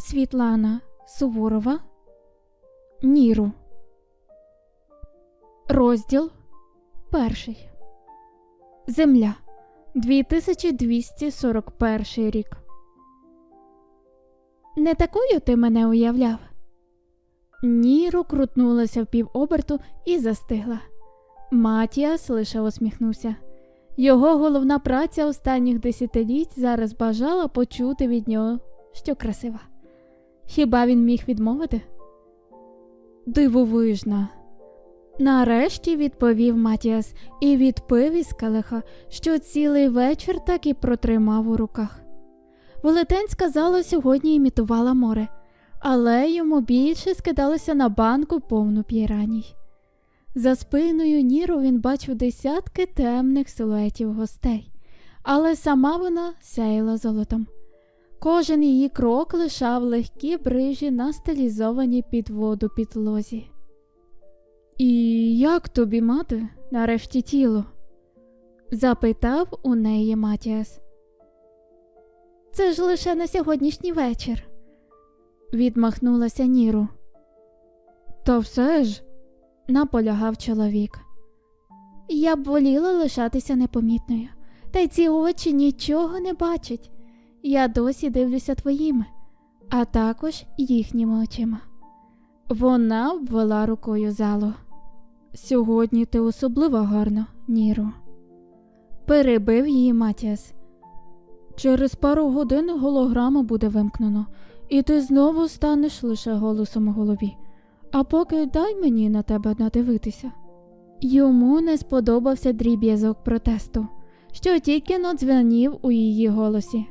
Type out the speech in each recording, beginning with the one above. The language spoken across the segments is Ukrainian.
Світлана Суворова Ніру Розділ перший Земля 2241 рік Не такою ти мене уявляв. Ніру крутнулася в півоберту і застигла. Матіас лише усміхнувся. Його головна праця останніх десятиліть зараз бажала почути від нього, що красива. Хіба він міг відмовити? Дивовижна. Нарешті відповів Матіас і відпив із келиха, що цілий вечір так і протримав у руках. Велетень сказала, сьогодні імітувала море, але йому більше скидалося на банку повну п'єраній. За спиною Ніру він бачив десятки темних силуетів гостей, але сама вона сяяла золотом. Кожен її крок лишав легкі брижі на стилізованій під воду підлозі. І як тобі, мати, нарешті тіло? запитав у неї Матіас. Це ж лише на сьогоднішній вечір, відмахнулася Ніру. Та все ж, наполягав чоловік. Я б воліла лишатися непомітною, та й ці очі нічого не бачать. Я досі дивлюся твоїми, а також їхніми очима. Вона обвела рукою залу. Сьогодні ти особливо гарно, Ніро. Перебив її Матіас. Через пару годин голограма буде вимкнено, і ти знову станеш лише голосом у голові. А поки дай мені на тебе надивитися. Йому не сподобався дріб'язок протесту, що тільки надзвенів у її голосі.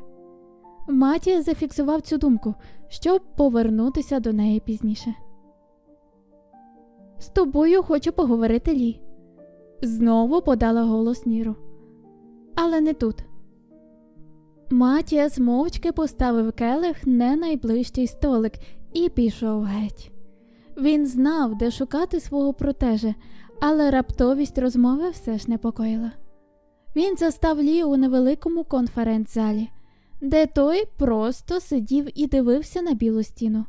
Матія зафіксував цю думку, щоб повернутися до неї пізніше. З тобою хочу поговорити Лі. Знову подала голос Ніру. Але не тут. Матіас мовчки поставив келих не найближчий столик і пішов геть. Він знав, де шукати свого протеже, але раптовість розмови все ж непокоїла. Він застав Лі у невеликому конференц-залі, де той просто сидів і дивився на білу стіну,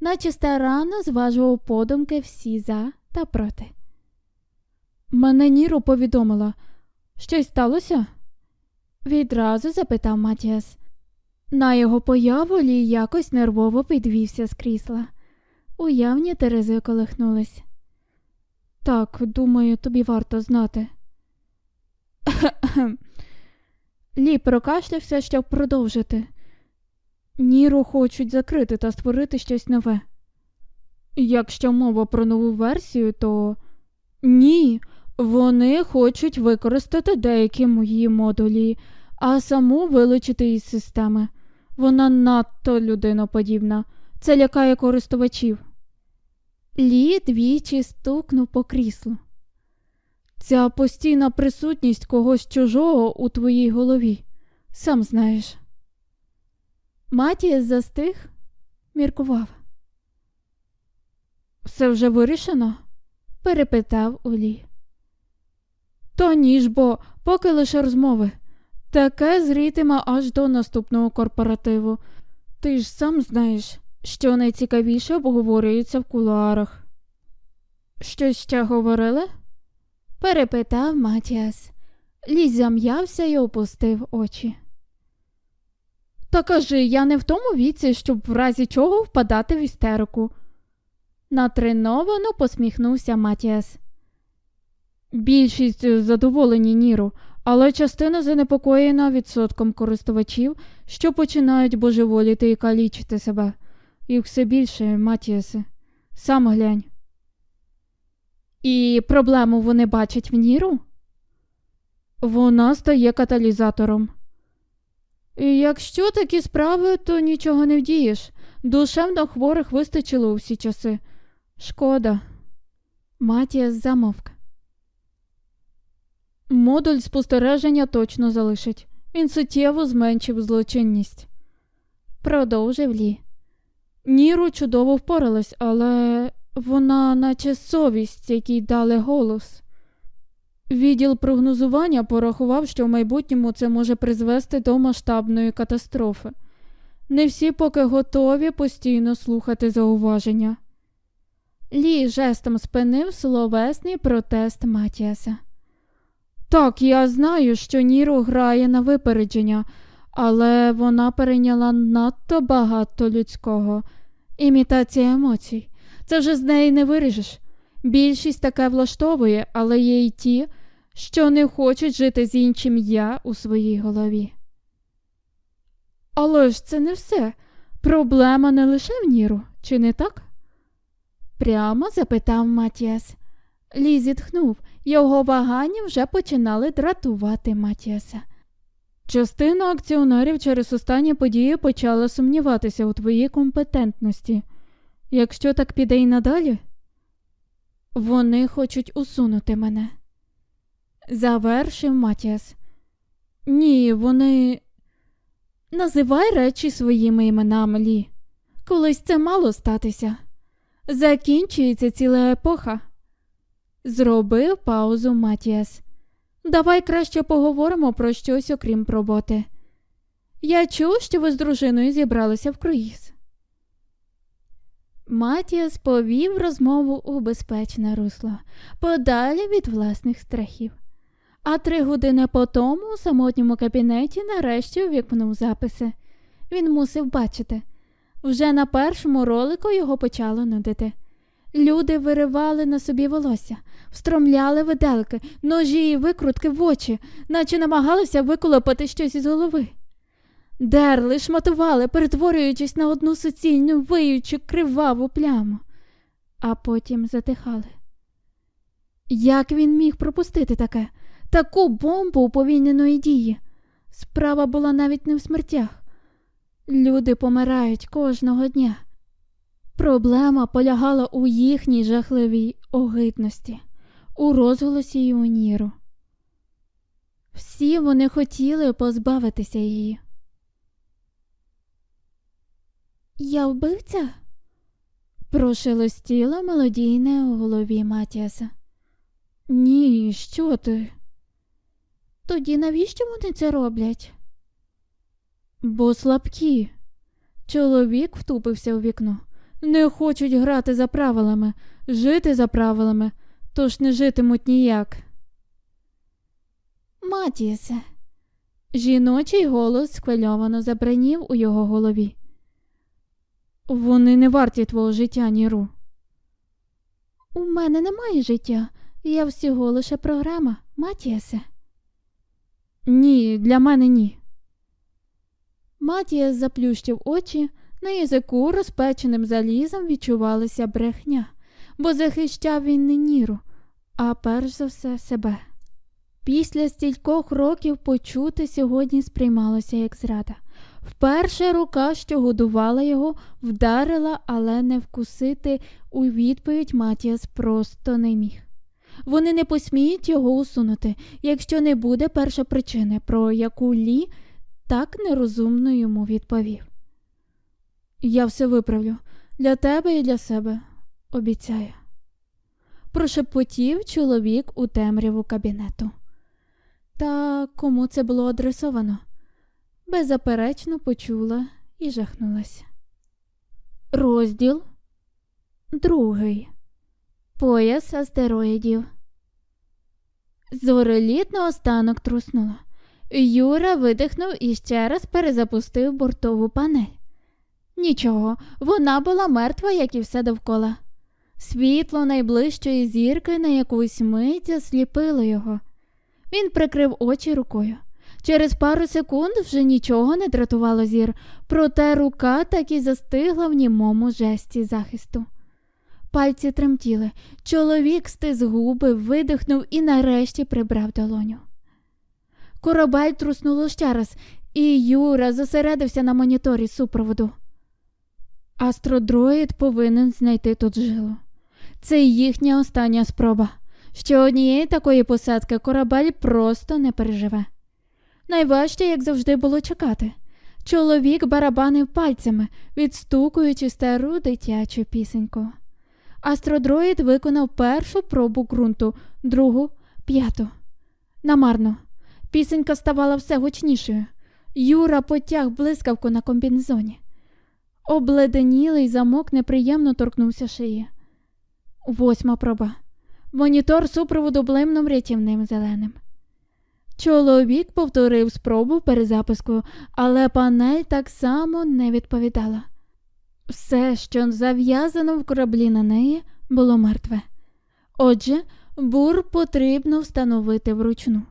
наче старанно зважував подумки всі за та проти. Мене Ніро повідомила, щось сталося? відразу запитав Матіас. На його появу Лі якось нервово підвівся з крісла. Уявні Терези колихнулись. Так, думаю, тобі варто знати. Лі прокашлявся, щоб продовжити. Ніру хочуть закрити та створити щось нове. Якщо мова про нову версію, то ні, вони хочуть використати деякі мої модулі, а саму вилучити із системи. Вона надто людиноподібна. Це лякає користувачів. Лі двічі стукнув по кріслу. Ця постійна присутність когось чужого у твоїй голові, сам знаєш. Матіас застиг, міркував. Все вже вирішено? перепитав Олі. Та ні ж бо, поки лише розмови. Таке зрітиме аж до наступного корпоративу. Ти ж сам знаєш, що найцікавіше обговорюється в кулуарах. Щось ще говорили? перепитав Матіас. Лі зам'явся і опустив очі. Та кажи, я не в тому віці, щоб в разі чого впадати в істерику. Натреновано посміхнувся Матіас. Більшість задоволені Ніру, але частина занепокоєна відсотком користувачів, що починають божеволіти і калічити себе. Їх все більше, Матіасе. Сам глянь. І проблему вони бачать в Ніру? Вона стає каталізатором. І якщо такі справи, то нічого не вдієш. Душевно хворих вистачило у всі часи. Шкода. Матіас замовк. Модуль спостереження точно залишить. Він суттєво зменшив злочинність. Продовжив Лі. Ніру чудово впоралась, але вона, наче совість, якій дали голос. Відділ прогнозування порахував, що в майбутньому це може призвести до масштабної катастрофи. Не всі поки готові постійно слухати зауваження. Лі жестом спинив словесний протест Матіаса. Так, я знаю, що Ніро грає на випередження, але вона перейняла надто багато людського. Імітація емоцій. Це вже з неї не виріжеш. Більшість таке влаштовує, але є й ті, що не хочуть жити з іншим я у своїй голові. Але ж це не все. Проблема не лише в Ніру, чи не так? Прямо запитав Матіас. Лі зітхнув, його вагання вже починали дратувати Матіаса. Частина акціонерів через останні події почала сумніватися у твоїй компетентності. Якщо так піде й надалі, вони хочуть усунути мене. Завершив Матіас. Ні, вони. Називай речі своїми іменами Лі. Колись це мало статися. Закінчується ціла епоха. Зробив паузу Матіас. Давай краще поговоримо про щось окрім роботи. Я чув, що ви з дружиною зібралися в круїз. Матіас повів розмову у безпечне русло, подалі від власних страхів. А три години по тому у самотньому кабінеті нарешті увікнув записи. Він мусив бачити. Вже на першому ролику його почало нудити. Люди виривали на собі волосся, встромляли виделки, ножі і викрутки в очі, наче намагалися виколопати щось із голови. Дерли, шматували, перетворюючись на одну суцільну, виючу криваву пляму, а потім затихали. Як він міг пропустити таке, таку бомбу уповільненої дії? Справа була навіть не в смертях. Люди помирають кожного дня. Проблема полягала у їхній жахливій огидності, у розголосі й у. Всі вони хотіли позбавитися її. Я вбивця? прошелестіло мелодійне у голові Матіаса. Ні, що ти? Тоді навіщо вони це роблять? Бо слабкі. Чоловік втупився у вікно. Не хочуть грати за правилами, жити за правилами, тож не житимуть ніяк. Матісе. Жіночий голос схвильовано забранів у його голові. Вони не варті твого життя, Ніру. У мене немає життя. Я всього лише програма, Матіасе. Ні, для мене ні. Матіас заплющив очі, на язику розпеченим залізом відчувалася брехня, бо захищав він не Ніру, а перш за все себе. Після стількох років почути сьогодні сприймалося як зрада. Вперше рука, що годувала його, вдарила, але не вкусити у відповідь Матіас просто не міг. Вони не посміють його усунути, якщо не буде першопричини, про яку Лі так нерозумно йому відповів. Я все виправлю для тебе і для себе, обіцяю. Прошепотів чоловік у темряву кабінету. Та кому це було адресовано? Беззаперечно почула і жахнулася. Розділ другий. Пояс астероїдів. Зореліт наостанок труснула. Юра видихнув і ще раз перезапустив бортову панель. Нічого, вона була мертва, як і все довкола. Світло найближчої зірки на якусь мить засліпило його. Він прикрив очі рукою. Через пару секунд вже нічого не дратувало зір, проте рука так і застигла в німому жесті захисту. Пальці тремтіли, чоловік стис губи, видихнув і нарешті прибрав долоню. Корабель труснуло ще раз, і Юра зосередився на моніторі супроводу. Астродроїд повинен знайти тут жилу. Це їхня остання спроба. Ще однієї такої посадки корабель просто не переживе. Найважче, як завжди, було чекати. Чоловік барабанив пальцями, відстукуючи стару дитячу пісеньку. Астродроїд виконав першу пробу ґрунту, другу, П'яту. Намарно. Пісенька ставала все гучнішою. Юра потяг блискавку на комбінезоні. Обледенілий замок неприємно торкнувся шиї. Восьма проба. Монітор супроводу блимнув рятівним зеленим. Чоловік повторив спробу перезапуску, але панель так само не відповідала. Все, що зав'язано в кораблі на неї, було мертве. Отже, бур потрібно встановити вручну.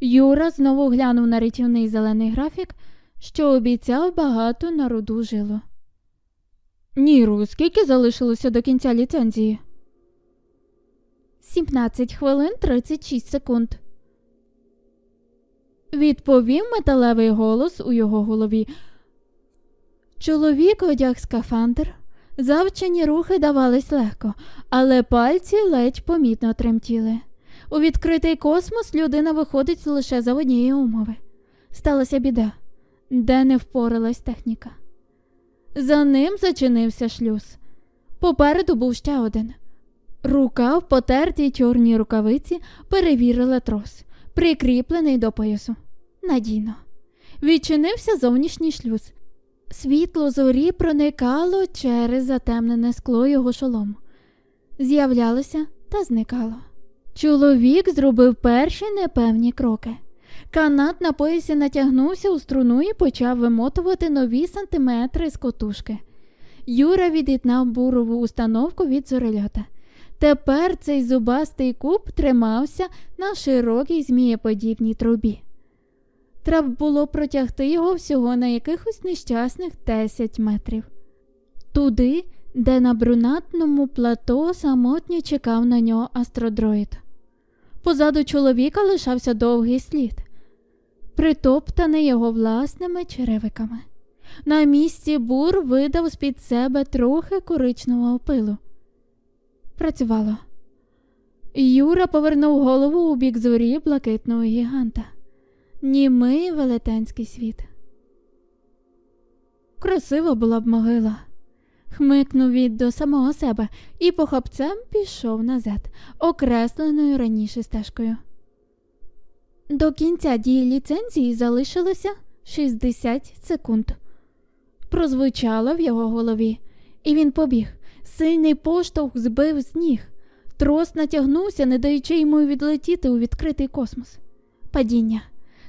Юра знову глянув на рятівний зелений графік, що обіцяв багато народу жило. Ніру, скільки залишилося до кінця ліцензії? 17 хвилин 36 секунд. Відповів металевий голос у його голові. Чоловік одяг скафандр. Завчені рухи давались легко, але пальці ледь помітно тремтіли. У відкритий космос людина виходить лише за однієї умови. Сталася біда, де не впоралась техніка. За ним зачинився шлюз. Попереду був ще один. Рука в потертій чорній рукавиці перевірила трос, прикріплений до поясу. Надійно. Відчинився зовнішній шлюз. Світло зорі проникало через затемнене скло його шолому. З'являлося та зникало. Чоловік зробив перші непевні кроки. Канат на поясі натягнувся у струну і почав вимотувати нові сантиметри з котушки. Юра від'єднав бурову установку від зорельота. Тепер цей зубастий куб тримався на широкій змієподібній трубі. Треба було протягти його всього на якихось нещасних 10 метрів. Туди, де на брунатному плато самотньо чекав на нього астродроїд. Позаду чоловіка лишався довгий слід, притоптаний його власними черевиками. На місці бур видав з-під себе трохи коричневого пилу. Працювало. Юра повернув голову у бік зорі блакитного гіганта. Німий велетенський світ. Красива була б могила. Хмикнув від до самого себе і похапцем пішов назад, окресленою раніше стежкою. До кінця дії ліцензії залишилося 60 секунд. Прозвучало в його голові, і він побіг. Сильний поштовх збив з ніг. Трос натягнувся, не даючи йому відлетіти у відкритий космос. Падіння.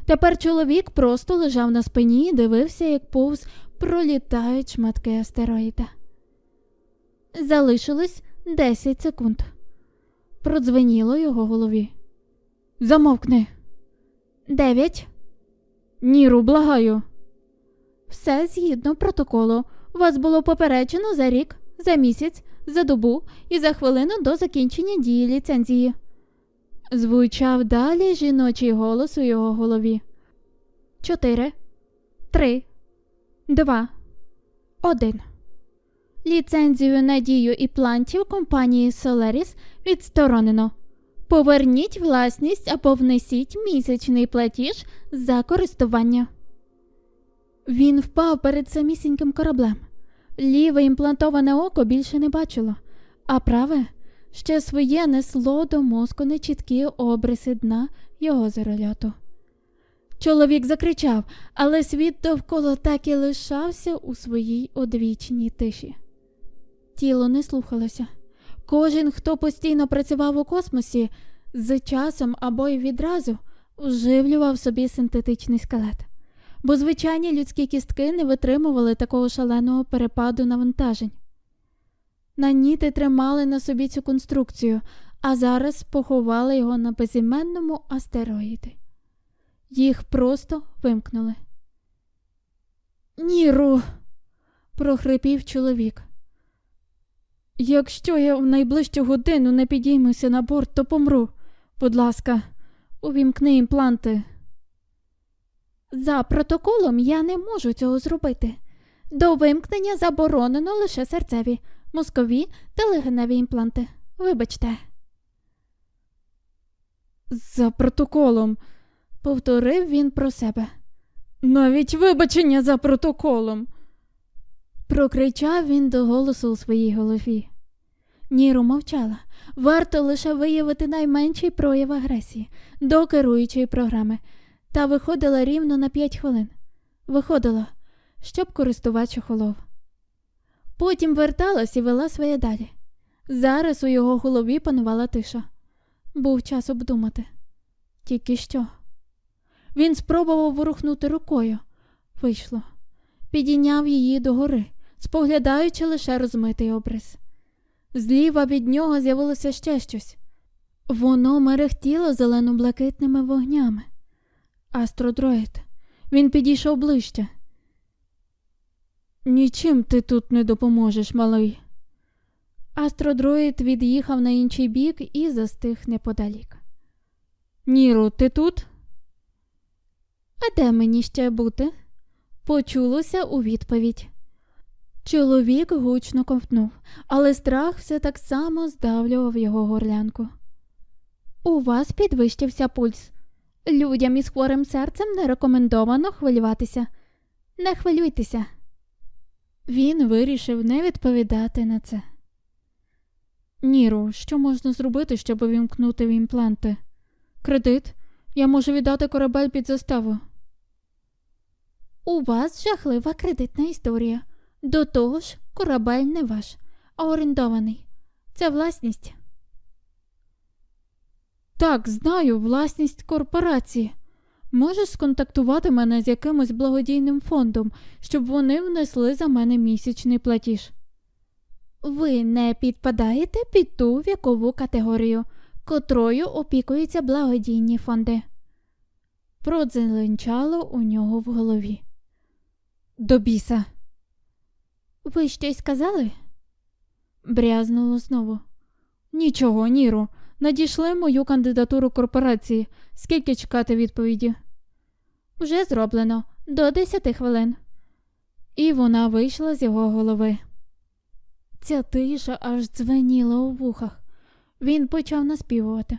Тепер чоловік просто лежав на спині і дивився, як повз пролітають шматки астероїда. Залишилось 10 секунд. Продзвеніло його голові. Замовкни. Дев'ять. Ніру, благаю. Все згідно протоколу. Вас було попереджено за рік, за місяць, за добу і за хвилину до закінчення дії ліцензії. Звучав далі жіночий голос у його голові. Чотири, три, два, один. Ліцензію на дію і плантів компанії Solaris відсторонено. Поверніть власність або внесіть місячний платіж за користування. Він впав перед самісіньким кораблем. Ліве імплантоване око більше не бачило, а праве ще своє несло до мозку нечіткі обриси дна його зорольоту. Чоловік закричав, але світ довкола так і лишався у своїй одвічній тиші. Тіло не слухалося. Кожен, хто постійно працював у космосі, з часом або й відразу вживлював собі синтетичний скелет, бо звичайні людські кістки не витримували такого шаленого перепаду навантажень. Наніти тримали на собі цю конструкцію, а зараз поховали його на безіменному астероїді. Їх просто вимкнули. Ніру, прохрипів чоловік. Якщо я в найближчу годину не підіймуся на борт, то помру. Будь ласка, увімкни імпланти. За протоколом я не можу цього зробити. До вимкнення заборонено лише серцеві, мозкові та легеневі імпланти. Вибачте. За протоколом, повторив він про себе. Навіть вибачення за протоколом. Прокричав він до голосу у своїй голові. Ніру мовчала. Варто лише виявити найменший прояв агресії до керуючої програми та виходила рівно на 5 хвилин. Виходила, щоб користувач охолов. Потім верталась і вела своє далі. Зараз у його голові панувала тиша. Був час обдумати. Тільки що. Він спробував ворухнути рукою. Вийшло. Підійняв її догори, споглядаючи лише розмитий обрис. Зліва від нього з'явилося ще щось. Воно мерехтіло зелено-блакитними вогнями. Астродроїд. Він підійшов ближче. Нічим ти тут не допоможеш, малий. Астродроїд від'їхав на інший бік і застиг неподалік. Ніро, ти тут? А де мені ще бути? Почулося у відповідь. Чоловік гучно ковтнув, але страх все так само здавлював його горлянку. У вас підвищився пульс. Людям із хворим серцем не рекомендовано хвилюватися. Не хвилюйтеся. Він вирішив не відповідати на це. Ніру, що можна зробити, щоб вімкнути в імпланти? Кредит? Я можу віддати корабель під заставу. У вас жахлива кредитна історія. До того ж, корабель не ваш, а орендований. Це власність. Так, знаю, власність корпорації. Можеш сконтактувати мене з якимось благодійним фондом, щоб вони внесли за мене місячний платіж. Ви не підпадаєте під ту вікову категорію, котрою опікуються благодійні фонди. Продзеленчало у нього в голові. До біса. Ви щось сказали? Брязнуло знову. Нічого, Ніро. Надійшли мою кандидатуру корпорації. Скільки чекати відповіді? Вже зроблено до десяти хвилин. І вона вийшла з його голови. Ця тиша аж дзвеніла у вухах. Він почав наспівувати.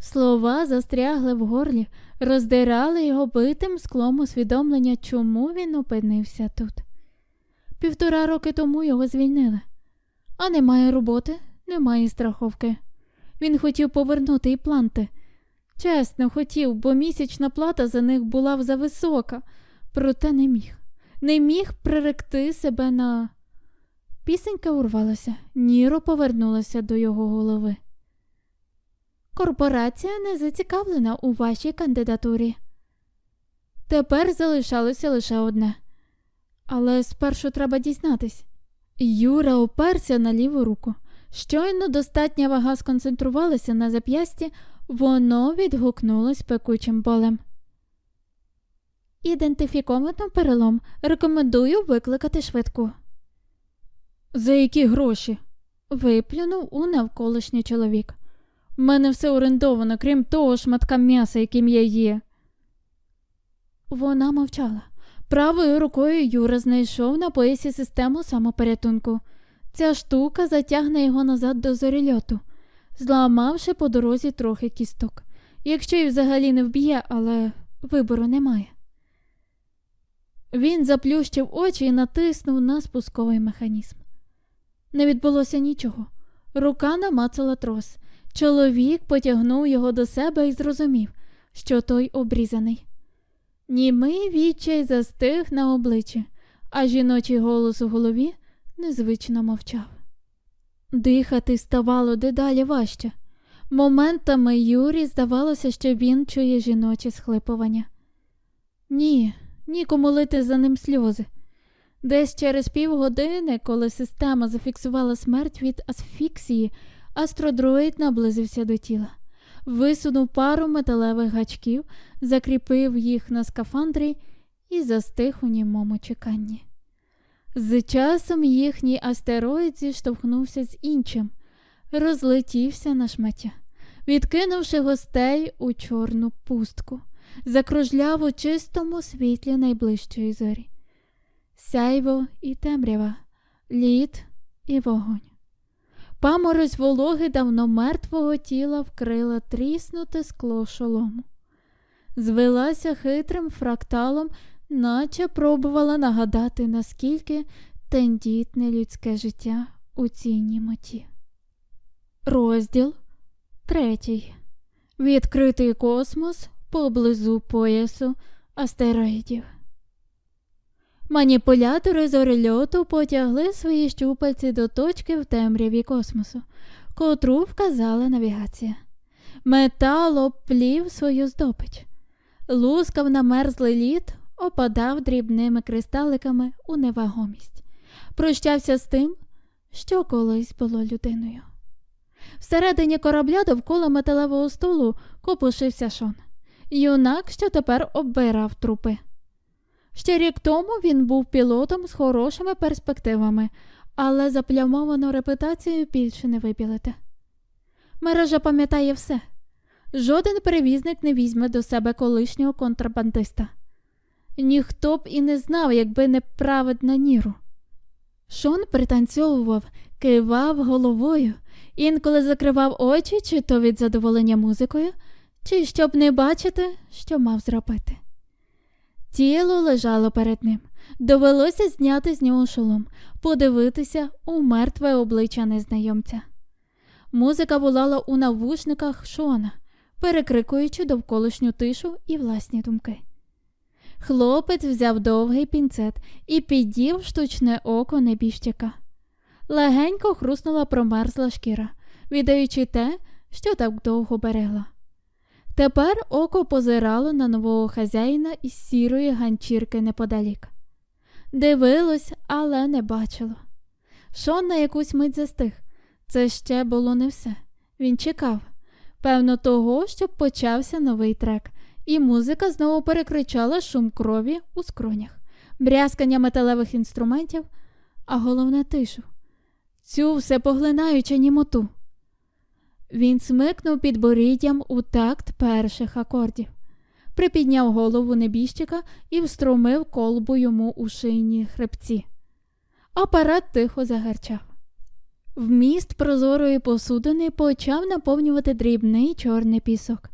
Слова застрягли в горлі, роздирали його битим склом усвідомлення, чому він опинився тут. Півтора роки тому його звільнили, а немає роботи, немає страховки. Він хотів повернути і планти. Чесно, хотів, бо місячна плата за них була зависока, проте не міг. Не міг приректи себе на. Пісенька урвалася, Ніро повернулася до його голови. Корпорація не зацікавлена у вашій кандидатурі. Тепер залишалося лише одне. Але спершу треба дізнатись. Юра оперся на ліву руку. Щойно достатня вага сконцентрувалася на зап'ясті, воно відгукнулось пекучим болем. Ідентифіковано перелом. Рекомендую викликати швидку. За які гроші? виплюнув у навколишній чоловік. У мене все орендовано, крім того шматка м'яса, яким я є. Вона мовчала. Правою рукою Юра знайшов на поясі систему самопорятунку. Ця штука затягне його назад до зорільоту, зламавши по дорозі трохи кісток. Якщо й взагалі не вб'є, але вибору немає. Він заплющив очі і натиснув на спусковий механізм. Не відбулося нічого. Рука намацала трос. Чоловік потягнув його до себе і зрозумів, що той обрізаний. Німий відчай застиг на обличчі, а жіночий голос у голові незвично мовчав. Дихати ставало дедалі важче. Моментами Юрі здавалося, що він чує жіночі схлипування. Ні, нікому лити за ним сльози. Десь через півгодини, коли система зафіксувала смерть від асфіксії, астродроїд наблизився до тіла, висунув пару металевих гачків, закріпив їх на скафандрі і застиг у німому чеканні. З часом їхній астероїд зіштовхнувся з іншим, розлетівся на шмаття, відкинувши гостей у чорну пустку, закружляв у чистому світлі найближчої зорі. Сяйво і темрява, лід і вогонь. Паморозь вологи давно мертвого тіла вкрила тріснуте скло шолому. Звелася хитрим фракталом, наче пробувала нагадати, наскільки тендітне людське життя у цій німоті. Розділ третій. Відкритий космос поблизу поясу астероїдів. Маніпулятори зорельоту потягли свої щупальці до точки в темряві космосу, котру вказала навігація. Метал обплів свою здобич. Лускав на мерзлий лід, опадав дрібними кристаликами у невагомість. Прощався з тим, що колись було людиною. Всередині корабля довкола металевого столу копушився Шон, юнак, що тепер оббирав трупи. Ще рік тому він був пілотом з хорошими перспективами, але заплямовану репутацію більше не випілити. Мережа пам'ятає все. Жоден перевізник не візьме до себе колишнього контрабандиста. Ніхто б і не знав, якби не праведна ніру. Шон пританцьовував, кивав головою, інколи закривав очі, чи то від задоволення музикою, чи щоб не бачити, що мав зробити. Тіло лежало перед ним. Довелося зняти з нього шолом, подивитися у мертве обличчя незнайомця. Музика волала у навушниках Шона, перекрикуючи довколишню тишу і власні думки. Хлопець взяв довгий пінцет і піддів штучне око небіжчика. Легенько хруснула промерзла шкіра, віддаючи те, що так довго берегла. Тепер око позирало на нового хазяїна із сірої ганчірки неподалік. Дивилось, але не бачило. Шон на якусь мить застиг. Це ще було не все. Він чекав, певно, того, щоб почався новий трек, і музика знову перекричала шум крові у скронях, брязкання металевих інструментів, а головне тишу. Цю всепоглинаючу німоту. Він смикнув під боріддям у такт перших акордів, припідняв голову небіжчика і встромив колбу йому у шийні хребці. Апарат тихо загарчав. Вміст прозорої посудини почав наповнювати дрібний чорний пісок.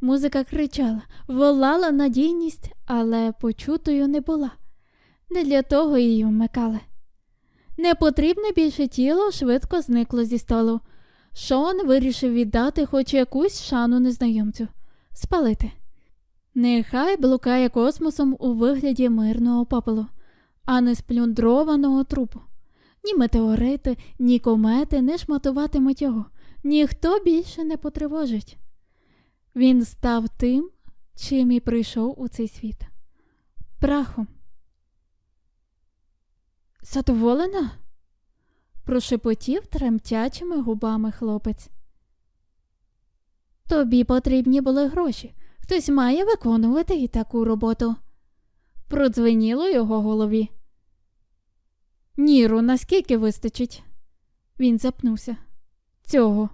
Музика кричала, волала надійність, але почутою не була. Не для того її вмикали. Непотрібне більше тіло швидко зникло зі столу. Шон вирішив віддати хоч якусь шану незнайомцю, спалити. Нехай блукає космосом у вигляді мирного попелу, а не сплюндрованого трупу. Ні метеорити, ні комети не шматуватимуть його, ніхто більше не потривожить. Він став тим, чим і прийшов у цей світ. Прахом. Задоволена? Прошепотів тремтячими губами хлопець. Тобі потрібні були гроші. Хтось має виконувати і таку роботу. Продзвеніло його голові. Ніру, наскільки вистачить? Він запнувся. Цього.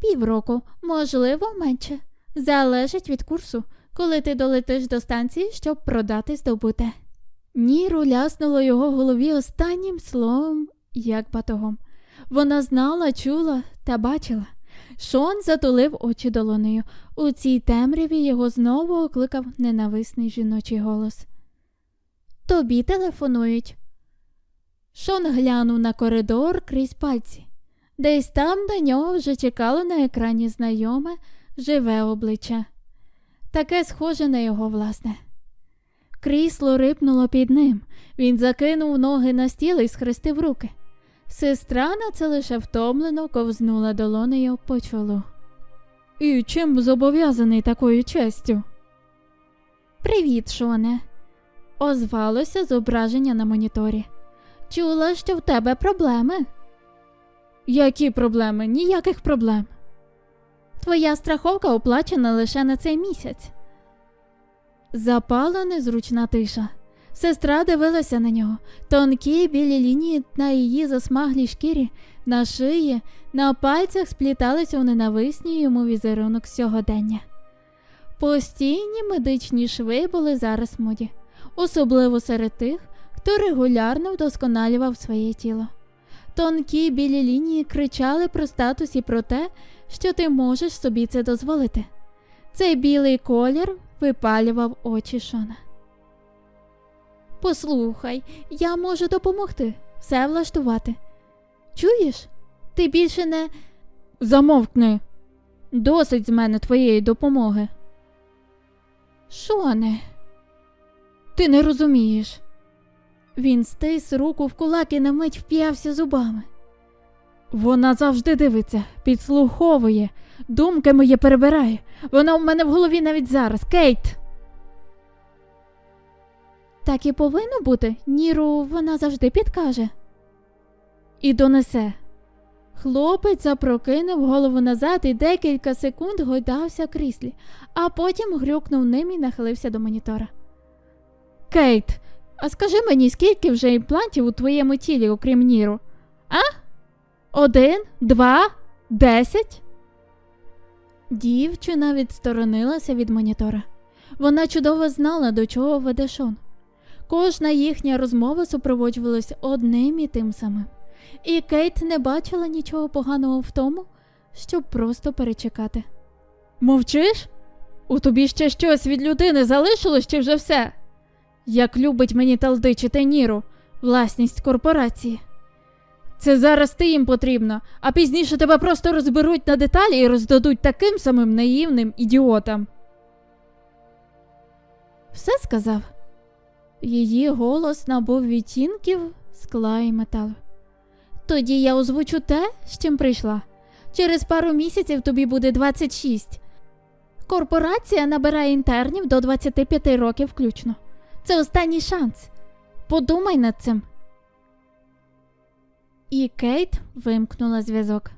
Півроку, можливо, менше. Залежить від курсу, коли ти долетиш до станції, щоб продати здобуте. Ніру ляснуло його голові останнім словом, як батогом. Вона знала, чула та бачила. Шон затулив очі долонею. У цій темряві його знову окликав ненависний жіночий голос. Тобі телефонують. Шон глянув на коридор крізь пальці. Десь там на нього вже чекало на екрані знайоме, живе обличчя. Таке схоже на його власне. Крісло рипнуло під ним. Він закинув ноги на стіл і схрестив руки. Сестра на це лише втомлено ковзнула долонею по чолу. І чим зобов'язаний такою честю? Привіт, Шоне, озвалося зображення на моніторі. Чула, що в тебе проблеми. Які проблеми? Ніяких проблем. Твоя страховка оплачена лише на цей місяць. Запала незручна тиша. Сестра дивилася на нього. Тонкі білі лінії на її засмаглій шкірі, на шиї, на пальцях спліталися у ненависні йому візерунок сьогодення. Постійні медичні шви були зараз моді, особливо серед тих, хто регулярно вдосконалював своє тіло. Тонкі білі лінії кричали про статус і про те, що ти можеш собі це дозволити. Цей білий колір випалював очі Шона. Послухай, я можу допомогти, все влаштувати. Чуєш? Ти більше не. Замовкни. Досить з мене твоєї допомоги. Шоне? Ти не розумієш. Він стис руку в кулак і на мить вп'явся зубами. Вона завжди дивиться, підслуховує, думки мої перебирає. Вона в мене в голові навіть зараз. Кейт. Так і повинно бути. Ніру вона завжди підкаже. І донесе. Хлопець запрокинув голову назад і декілька секунд гойдався кріслі, а потім грюкнув ним і нахилився до монітора. Кейт, а скажи мені, скільки вже імплантів у твоєму тілі, окрім Ніру? А? Один, два, десять? Дівчина відсторонилася від монітора. Вона чудово знала, до чого веде Шон. Кожна їхня розмова супроводжувалась одним і тим самим. І Кейт не бачила нічого поганого в тому, щоб просто перечекати. Мовчиш? У тобі ще щось від людини залишилось чи вже все? Як любить мені талдичити Ніру, власність корпорації. Це зараз ти їм потрібно, а пізніше тебе просто розберуть на деталі і роздадуть таким самим наївним ідіотам. Все сказав. Її голос набув відтінків скла і металу. Тоді я озвучу те, з чим прийшла. Через пару місяців тобі буде 26. Корпорація набирає інтернів до 25 років включно. Це останній шанс. Подумай над цим. І Кейт вимкнула зв'язок.